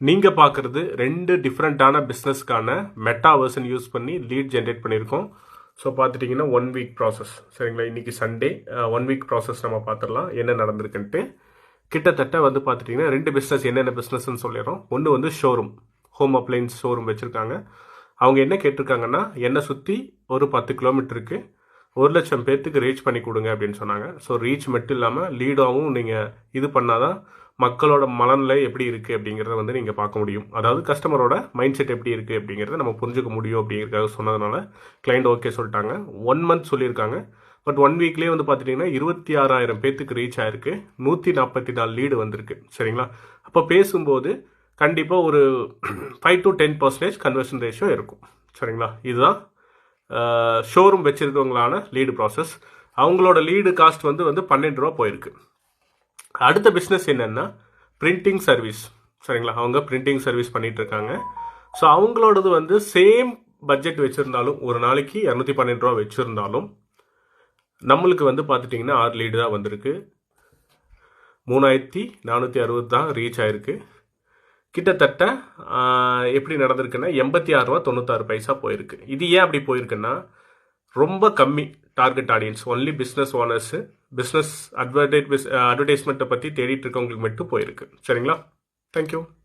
நீங்கள் பார்க்குறது ரெண்டு டிஃப்ரெண்ட்டான பிஸ்னஸ்க்கான மெட்டா வெர்ஷன் யூஸ் பண்ணி லீட் ஜென்ரேட் பண்ணியிருக்கோம். ஸோ பார்த்துட்டிங்கன்னா ஒன் வீக் ப்ராசஸ் சரிங்களா? இன்றைக்கி சண்டே ஒன் வீக் ப்ராசஸ் நம்ம பார்த்துடலாம். என்ன நடந்திருக்குன்ட்டு. கிட்டத்தட்ட வந்து பார்த்துட்டிங்கன்னா ரெண்டு பிஸ்னஸ் என்னென்ன பிஸ்னஸ்ன்னு சொல்லிடுறோம். ஒன்று வந்து ஷோரூம் ஹோம் அப்ளைன்ஸ் ஷோரூம் வச்சுருக்காங்க. அவங்க என்ன கேட்டிருக்காங்கன்னா என்னை சுற்றி ஒரு பத்து கிலோமீட்டருக்கு ஒரு லட்சம் பேர்த்துக்கு ரீச் பண்ணி கொடுங்க அப்படின்னு சொன்னாங்க. ஸோ ரீச் மட்டும் இல்லாமல் லீடாகவும் நீங்கள் இது பண்ணாதான் மக்களோட மனநிலை எப்படி இருக்குது அப்படிங்கிறத வந்து நீங்கள் பார்க்க முடியும். அதாவது கஸ்டமரோட மைண்ட் செட் எப்படி இருக்குது அப்படிங்கிறத நம்ம புரிஞ்சுக்க முடியும் அப்படிங்கிறதுக்காக சொன்னதுனால கிளைண்ட் ஓகே சொல்லிட்டாங்க. ஒன் மந்த் சொல்லியிருக்காங்க. பட் ஒன் வீக்லேயே வந்து பார்த்துட்டிங்கன்னா இருபத்தி ஆறாயிரம் பேர்த்துக்கு ரீச் ஆயிருக்கு. நூற்றி நாற்பத்தி நாலு லீடு வந்திருக்கு. சரிங்களா? அப்போ பேசும்போது கண்டிப்பாக ஒரு five to ten percentage conversion ratio இருக்கும். சரிங்களா? இதுதான் ஷோரூம் வச்சுருக்கவங்களான லீடு ப்ராசஸ் அவங்களோட லீடு காஸ்ட் வந்து வந்து பன்னெண்டு ரூபா போயிருக்கு. அடுத்த பிஸ்னஸ் என்னென்னா பிரிண்டிங் சர்வீஸ் சரிங்களா? அவங்க பிரிண்டிங் சர்வீஸ் பண்ணிகிட்ருக்காங்க ஸோ அவங்களோடது வந்து சேம் பட்ஜெட் வச்சுருந்தாலும் ஒரு நாளைக்கு இரநூத்தி பன்னெண்டு ரூபா வச்சுருந்தாலும் நம்மளுக்கு வந்து பார்த்துட்டிங்கன்னா ஆறு லீடு தான் வந்திருக்கு. மூணாயிரத்தி நானூற்றி அறுபது தான் ரீச் ஆயிருக்கு. கிட்டத்தட்ட எப்படி நடந்திருக்குன்னா எண்பத்தி ஆறு ரூபா தொண்ணூத்தாறு பைசா போயிருக்கு. இது ஏன் அப்படி போயிருக்குன்னா ரொம்ப கம்மி target audience only business owners business advertise அட்வர்டைஸ்மெண்ட்டை பற்றி தேடிட்டு இருக்கவங்களுக்கு மட்டும் போயிருக்கு. சரிங்களா? தேங்க்யூ